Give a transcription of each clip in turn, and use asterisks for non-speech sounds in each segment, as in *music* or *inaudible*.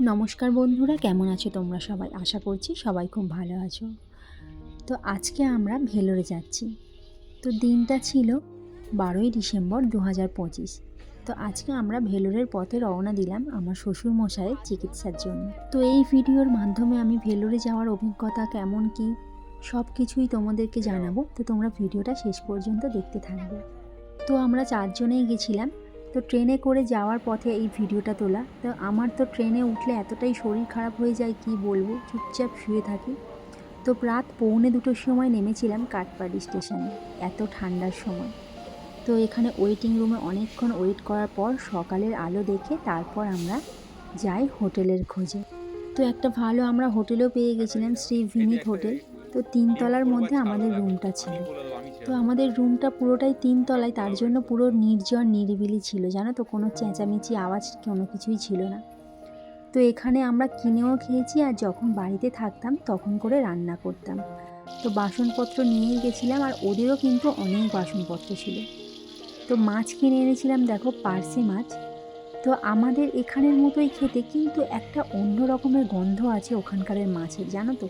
নমস্কার বন্ধুরা, কেমন আছো তোমরা সবাই? আশা করছি সবাই খুব ভালো আছো। তো আজকে আমরা ভেলোরে যাচ্ছি। তো দিনটা ছিল বারোই ডিসেম্বর দু হাজার পঁচিশ। তো আজকে আমরা ভেলোরের পথে রওনা দিলাম আমার শ্বশুর মশাইয়ের চিকিৎসার জন্য। তো এই ভিডিওর মাধ্যমে আমি ভেলোরে যাওয়ার অভিজ্ঞতা কেমন কি সব কিছুই তোমাদেরকে জানাব। তো তোমরা ভিডিওটা শেষ পর্যন্ত দেখতে থাকবে। তো আমরা চারজনেই গেছিলাম তো ট্রেনে করে যাওয়ার পথে এই ভিডিওটা তোলা। তো আমার তো ট্রেনে উঠলে এতটাই শরীর খারাপ হয়ে যায়, কি বলব? চুপচাপ শুয়ে থাকি। তো রাত পৌনে দুটোর সময় নেমেছিলাম কাঠপাড়ি স্টেশনে, এত ঠান্ডার সময়। তো এখানে ওয়েটিং রুমে অনেকক্ষণ ওয়েট করার পর সকালের আলো দেখে তারপর আমরা যাই হোটেলের খোঁজে। তো একটা ভালো আমরা হোটেলও পেয়ে গেছিলাম, শ্রী ভিনিত হোটেল। তো তিনতলার মধ্যে আমাদের রুমটা ছিল। তো আমাদের রুমটা পুরোটাই তিনতলায়, তার জন্য পুরো নির্জন, নিরিবিলি ছিল, জানো তো? কোনো চেঁচামেচি আওয়াজ, কোনো কিছুই ছিল না। তো এখানে আমরা কিনেও খেয়েছি আর যখন বাড়িতে থাকতাম, তখন করে রান্না করতাম। তো বাসনপত্র নিয়েই গেছিলাম আর ওদেরও কিন্তু অনেক বাসনপত্র ছিল। তো মাছ কিনে এনেছিলাম, দেখো, পার্সে মাছ। তো আমাদের এখানের মতোই খেতে, কিন্তু একটা অন্য রকমের গন্ধ আছে ওখানকারের মাছের, জানো তো?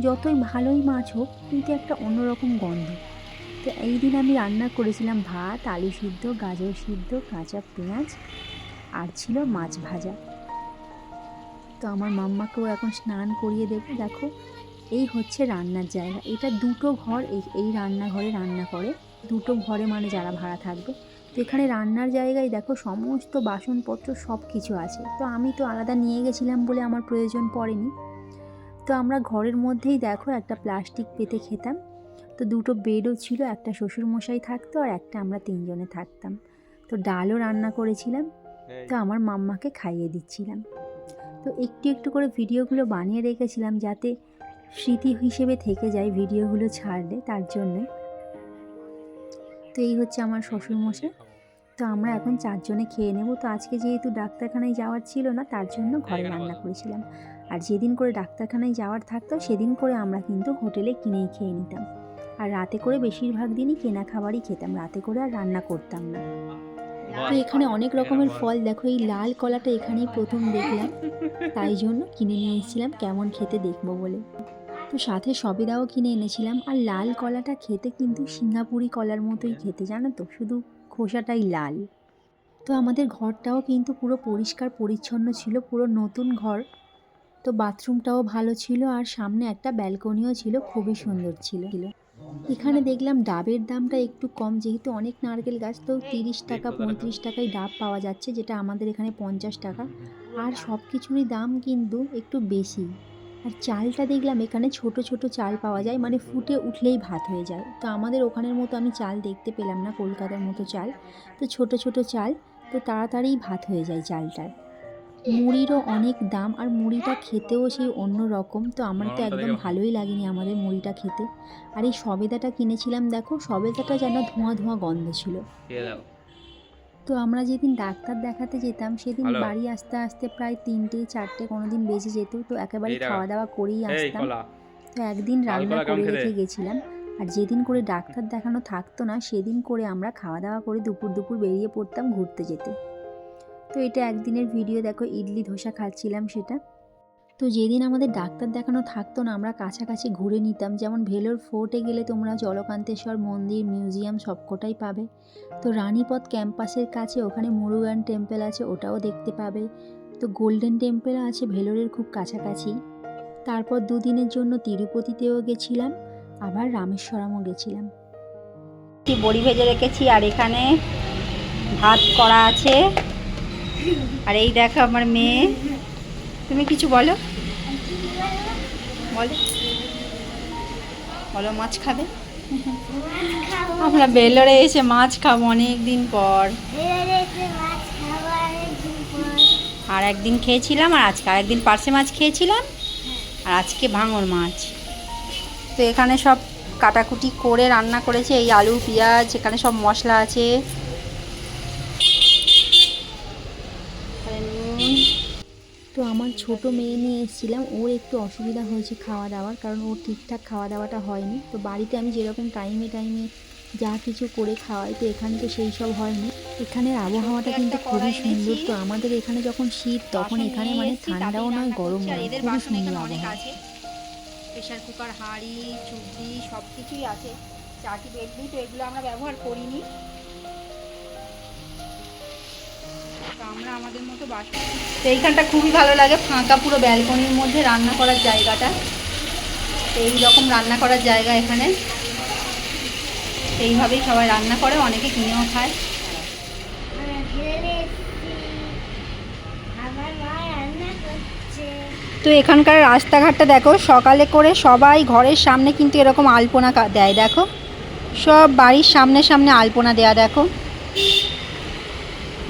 যতই ভালোই মাছ হোক, কিন্তু একটা অন্যরকম গন্ধ। তো এই দিন আমি রান্না করেছিলাম ভাত, আলু সিদ্ধ, গাজর সিদ্ধ, কাঁচা পেঁয়াজ আর ছিল মাছ ভাজা। তো আমার মাম্মাকেও এখন স্নান করিয়ে দেবে। দেখো, এই হচ্ছে রান্নার জায়গা। এটা দুটো ঘর, এই এই রান্নাঘরে রান্না করে। দুটো ঘরে মানে যারা ভাড়া থাকবে। তো এখানে রান্নার জায়গায় দেখো সমস্ত বাসনপত্র সব কিছু আছে। তো আমি তো আলাদা নিয়ে গেছিলাম বলে আমার প্রয়োজন পড়েনি। তো আমরা ঘরের মধ্যেই দেখো একটা প্লাস্টিক পেতে খেতাম। তো দুটো বেডও ছিল একটা শ্বশুরমশাই থাকতো আর একটা আমরা তিনজনে থাকতাম। তো ডালও রান্না করেছিলাম তো আমার মাম্মাকে খাইয়ে দিচ্ছিলাম। তো একটু একটু করে ভিডিওগুলো বানিয়ে রেখেছিলাম যাতে স্মৃতি হিসেবে থেকে যায় ভিডিওগুলো ছাড়লে তার জন্যে। তো এই হচ্ছে আমার শ্বশুরমশাই। তো আমরা এখন চারজনে খেয়ে নেব। তো আজকে যেহেতু ডাক্তারখানায় যাওয়ার ছিল না তার জন্য ঘরে রান্না করেছিলাম। আর যেদিন করে ডাক্তারখানায় যাওয়ার থাকতো সেদিন করে আমরা কিন্তু হোটেলে কিনেই খেয়ে নিতাম। আর রাতে করে বেশিরভাগ দিনই কেনা খাবারই খেতাম রাতে করে আর রান্না করতাম না। তো এখানে অনেক রকমের ফল দেখো এই লাল কলাটা এখানেই প্রথম দেখলাম। তাই জন্য কিনে নিয়ে এসেছিলাম কেমন খেতে দেখব বলে। তো সাথে সবেদাও কিনে এনেছিলাম আর লাল কলাটা খেতে কিন্তু সিঙ্গাপুরি কলার মতোই খেতে জানো তো? শুধু খোসাটাই লাল। তো আমাদের ঘরটাও কিন্তু পুরো পরিষ্কার পরিচ্ছন্ন ছিল পুরো নতুন ঘর। তো বাথরুমটাও ভালো ছিল আর সামনে একটা ব্যালকনিও ছিল খুবই সুন্দর ছিল। এখানে দেখলাম ডাবের দামটা একটু কম, যেহেতু অনেক নারকেল গাছ, তো তিরিশ টাকা, পঁয়ত্রিশ টাকায় ডাব পাওয়া যাচ্ছে, যেটা আমাদের এখানে পঞ্চাশ টাকা। আর সব কিছুরই দাম কিন্তু একটু বেশি। আর চালটা দেখলাম এখানে ছোট ছোট চাল পাওয়া যায় মানে ফুটে উঠলেই ভাত হয়ে যায়। তো আমাদের ওখানের মতো আমি চাল দেখতে পেলাম না, কলকাতার মতো চাল। তো ছোট ছোট চাল, তো তাড়াতাড়ি ভাত হয়ে যায় চালটার। মুড়িরও অনেক দাম আর মুড়িটা খেতেও সেই অন্য রকম। তো আমার তো একদম ভালোই লাগেনি আমাদের মুড়িটা খেতে। আর এই সবেদাটা কিনেছিলাম দেখো সবেদাটা যেন ধোঁয়া ধোঁয়া গন্ধ ছিল। তো আমরা যেদিন ডাক্তার দেখাতে যেতাম সেদিন বাড়ি আসতে আসতে প্রায় তিনটে চারটে কোনো দিন বেজে যেত। তো একেবারে খাওয়া দাওয়া করেই আসতাম। তো একদিন রান্না করে রেখে গেছিলাম। আর যেদিন করে ডাক্তার দেখানো থাকতো না সেদিন করে আমরা খাওয়া দাওয়া করে দুপুর দুপুর বেরিয়ে পড়তাম ঘুরতে যেতে। তো এটা একদিনের ভিডিও দেখো ইডলি ধোসা খাচ্ছিলাম সেটা। তো যেদিন আমাদের ডাক্তার দেখানো থাকতো না, আমরা কাছাকাছি ঘুরে নিতাম, যেমন ভেলোর ফোর্টে গেলে তোমরা জলকান্তেশ্বর মন্দির মিউজিয়াম সবকটাই পাবে। তো রানীপথ ক্যাম্পাসের কাছে ওখানে মুরুগান টেম্পল আছে, ওটাও দেখতে পাবে। তো গোল্ডেন টেম্পল আছে ভেলোরের খুব কাছাকাছি। তারপর দুদিনের জন্য তিরুপতিতেও গেছিলাম, আবার রামেশ্বরমও গেছিলাম। বড়ি ভেজে রেখেছি, আর এখানে ভাত করা আছে। আর এই দেখো আমার মেয়ে। তুমি কিছু বলো? বলো। বলো, মাছ খাবে? আমরা বেলোরে এসে মাছ খাব অনেক দিন পর। আর একদিন খেয়েছিলাম আর আজকে আর একদিন পার্সে মাছ খেয়েছিলাম। আর আজকে ভাঙর মাছ। তো এখানে সব কাটাকুটি করে রান্না করেছে। এই আলু, পেঁয়াজ, এখানে সব মশলা আছে এখানে নুন তো আমার ছোট মেয়ে নিয়ে এসেছিলাম ওর একটু অসুবিধা হয়েছে খাওয়া দাওয়ার কারণ ওর ঠিকঠাক খাওয়া দাওয়াটা হয়নি। তো বাড়িতে আমি যেরকম টাইমে টাইমে যা কিছু করে খাওয়াই তো এখানে তো সেই সব হয়নি। এখানের আবহাওয়াটা কিন্তু খুবই সুন্দর। তো আমাদের এখানে যখন শীত তখন এখানে মানে ঠান্ডাও নয় গরম নয়। খুবই সুন্দর আছে। প্রেশার কুকার হাঁড়ি চুবড়ি সব কিছুই আছে। চাটি বেডলি তো এগুলো আমরা ব্যবহার করিনি। আমরা আমাদের মতো তো এইখানটা খুবই ভালো লাগে, ফাঁকা পুরো ব্যালকনির মধ্যে রান্না করার জায়গাটা। এই রকম রান্না করার জায়গা এখানে। এইভাবেই সবাই রান্না করে, অনেকে কিনেও খায়। তো এখানকার রাস্তাঘাটটা দেখো, সকালে করে সবাই ঘরের সামনে কিন্তু এরকম আলপনা দেয়, দেখো। সব বাড়ির সামনে সামনে আলপনা দেয়া, দেখো।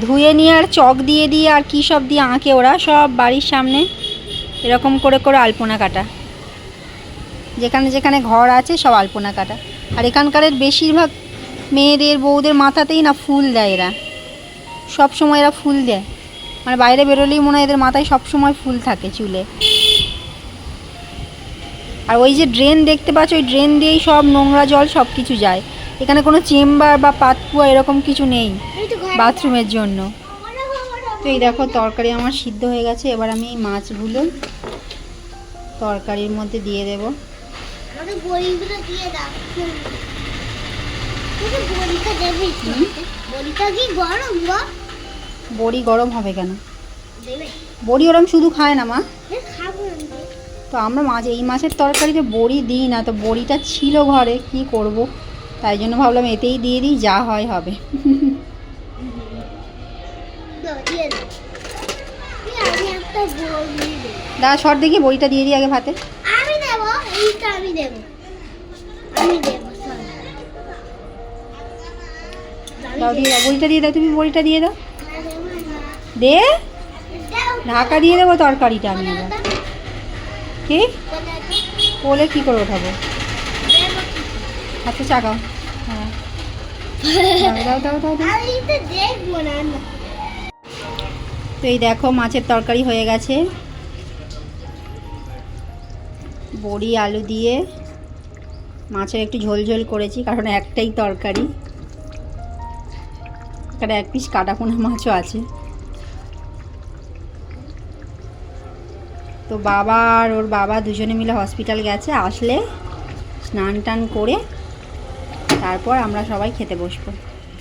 ধুয়ে নিয়ে আর চক দিয়ে দিয়ে আর কী সব দিয়ে আঁকে ওরা, সব বাড়ির সামনে এরকম করে করে আলপনা কাটা। যেখানে যেখানে ঘর আছে সব আলপনা কাটা। আর এখানকারের বেশিরভাগ মেয়েদের, বউদের মাথাতেই না ফুল দেয় এরা। সব সময় এরা ফুল দেয়। মানে বাইরে বেরোলেই মনে হয় এদের মাথায় সব সময় ফুল থাকে চুলে। আর ওই যে ড্রেন দেখতে পাচ্ছ, ওই ড্রেন দিয়েই সব নোংরা জল সব কিছু যায়। এখানে কোনো চেম্বার বা পাতকুয়া এরকম কিছু নেই। বাথরুমের জন্য। তো এই দেখো তরকারি আমার সিদ্ধ হয়ে গেছে। এবার আমি এই মাছগুলো তরকারির মধ্যে দিয়ে দেব। বড়ি গরম হবে কেন? বড়ি ওরম শুধু খায় না মা। তো আমরা মাছ এই মাছের তরকারিতে বড়ি দিই না তো বড়িটা ছিল ঘরে কি করব? তাই জন্য ভাবলাম এতেই দিয়ে দিই যা হয় হবে। একটা বড়ি দেবো দা শর্ট দেখি বড়িটা দিয়ে দিই আগে ভাতে। আমি দেব এইটা আমি দেব। আমি দেব দাও দিয়ে দাও বড়িটা দিয়ে দাও তুমি বড়িটা দিয়ে দাও। দে। ঢাকা দিয়ে দেবো তরকারিটা আমি কোথাটা? কি? কোলে কি করে ওঠাবো? হাতে চাকাও হ্যাঁ। *laughs* দাও দাও দাও দাও দেখব না। তো এই দেখো মাছের তরকারি হয়ে গেছে। বড়ি, আলু দিয়ে মাছের একটু ঝোল ঝোল করেছি, কারণ একটাই তরকারি। এখানে এক পিস কাটাপোনা মাছও আছে। তো বাবা আর ওর বাবা দুজনে মিলে হসপিটাল গেছে, আসলে স্নান টান করে তারপর আমরা সবাই খেতে বসবো।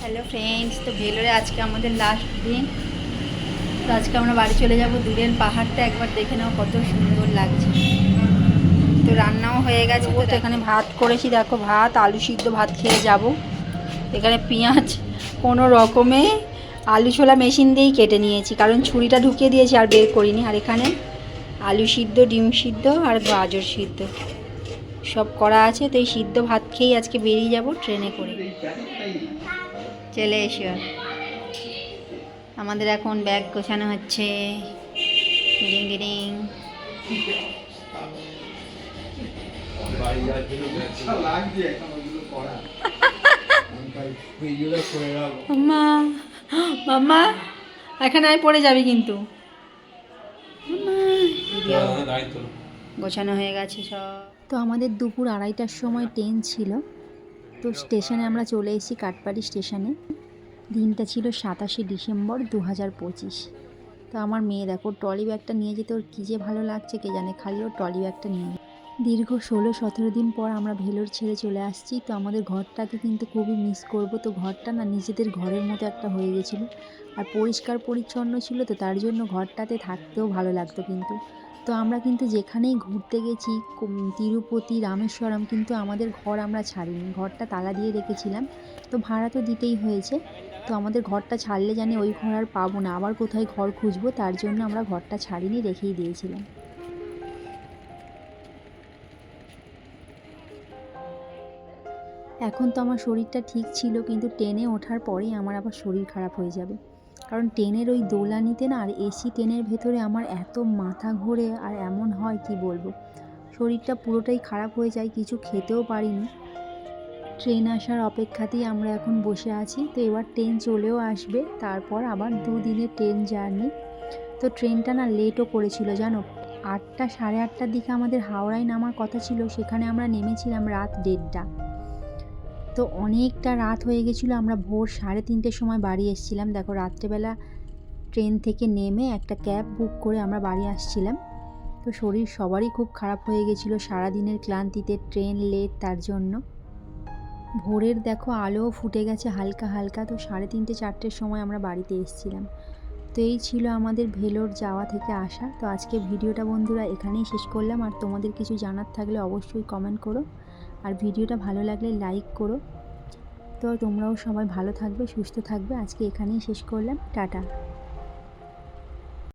হ্যালো ফ্রেন্ডস, তো ভেলোরে আজকে আমাদের লাস্ট দিন। তো আজকে আমরা বাড়ি চলে যাব। দূরের পাহাড়টা একবার দেখে নাও কত সুন্দর লাগছে। তো রান্নাও হয়ে গেছে। তো এখানে ভাত করেছি দেখো ভাত আলু সিদ্ধ ভাত খেয়ে যাব। এখানে পেঁয়াজ কোনো রকমে আলু ছোলা মেশিন দিয়েই কেটে নিয়েছি কারণ ছুরিটা ঢুকিয়ে দিয়েছি আর বের করিনি। আর এখানে আলু সিদ্ধ ডিম সিদ্ধ আর গাজর সিদ্ধ সব করা আছে। তো এই সিদ্ধ ভাত খেয়েই আজকে বেরিয়ে যাব ট্রেনে করে। চলে এসো। আমাদের এখন ব্যাগ গোছানো হচ্ছে। ডিং ডিং মাম্মা মাম্মা এখানে আয় পড়ে যাবে কিন্তু। গোছানো হয়ে গেছে সব। তো আমাদের দুপুর আড়াইটার সময় ট্রেন ছিল। তো স্টেশনে আমরা চলে এসেছি কাটপাড়ি স্টেশনে। দিনটা ছিল সাতাশে ডিসেম্বর দু হাজার পঁচিশ। তো আমার মেয়ে দেখো, ট্রলি ব্যাগটা নিয়ে যেতে ওর কী যে ভালো লাগছে কে জানে, খালি ওর ট্রলি ব্যাগটা নিয়ে। দীর্ঘ ষোলো সতেরো দিন পর আমরা ভেলোর ছেড়ে চলে আসছি, তো আমাদের ঘরটাকে কিন্তু খুবই মিস করব। তো ঘরটা না নিজেদের ঘরের মতো একটা হয়ে গেছিল, আর পরিষ্কার পরিচ্ছন্ন ছিল, তো তার জন্য ঘরটাতে থাকতেও ভালো লাগতো কিন্তু। তো আমরা কিন্তু যেখানেই ঘুরতে গেছি তিরুপতি, রামেশ্বরম, কিন্তু আমাদের ঘর আমরা ছাড়িনি। ঘরটা তালা দিয়ে রেখেছিলাম, তো ভাড়া তো দিতেই হয়েছে। তো আমাদের ঘরটা ছাড়লে জানি ওই ঘর আর পাবো না। আবার কোথায় ঘর খুঁজবো, তার জন্য আমরা ঘরটা ছাড়িনি, রেখেই দিয়েছিলাম। এখন তো আমার শরীরটা ঠিক ছিল, কিন্তু ট্রেনে ওঠার পরেই আমার আবার শরীর খারাপ হয়ে যাবে। কারণ ট্রেনের ওই দোলানিতে না, আর এসি ট্রেনের ভেতরে আমার এত মাথা ঘোরে, আর এমন হয়, কি বলব? শরীরটা পুরোটাই খারাপ হয়ে যায়, কিছু খেতেও পারিনি। ট্রেন আসার অপেক্ষাতেই আমরা এখন বসে আছি। তো এবার ট্রেন চলেও আসবে, তারপর আবার দুদিনের ট্রেন জার্নি। তো ট্রেনটা না লেটও করেছিল, জানো? আটটা, সাড়ে আটটার দিকে আমাদের হাওড়ায় নামার কথা ছিল, সেখানে আমরা নেমেছিলাম রাত দেড়টা। তো অনেকটা রাত হয়ে গেছিল, আমরা ভোর সাড়ে তিনটের সময় বাড়ি এসেছিলাম। দেখো, রাত্রেবেলা ট্রেন থেকে নেমে একটা ক্যাব বুক করে আমরা বাড়ি আসছিলাম। তো শরীর সবারই খুব খারাপ হয়ে গেছিল, সারাদিনের ক্লান্তিতে, ট্রেন লেট তার জন্য। ভোরের দেখো আলো ফুটে গেছে হালকা হালকা, তো সাড়ে তিনটে চারটের সময় আমরা বাড়িতে এসেছিলাম। তো এই ছিল আমাদের ভেলোর যাওয়া থেকে আসা। তো আজকে ভিডিওটা বন্ধুরা এখানেই শেষ করলাম। আর তোমাদের কিছু জানার থাকলে অবশ্যই কমেন্ট করো। আর ভিডিওটা ভালো লাগলে লাইক করো। তো তোমরাও সবাই ভালো থাকবে, সুস্থ থাকবে। আজকে এখানেই শেষ করলাম। টাটা।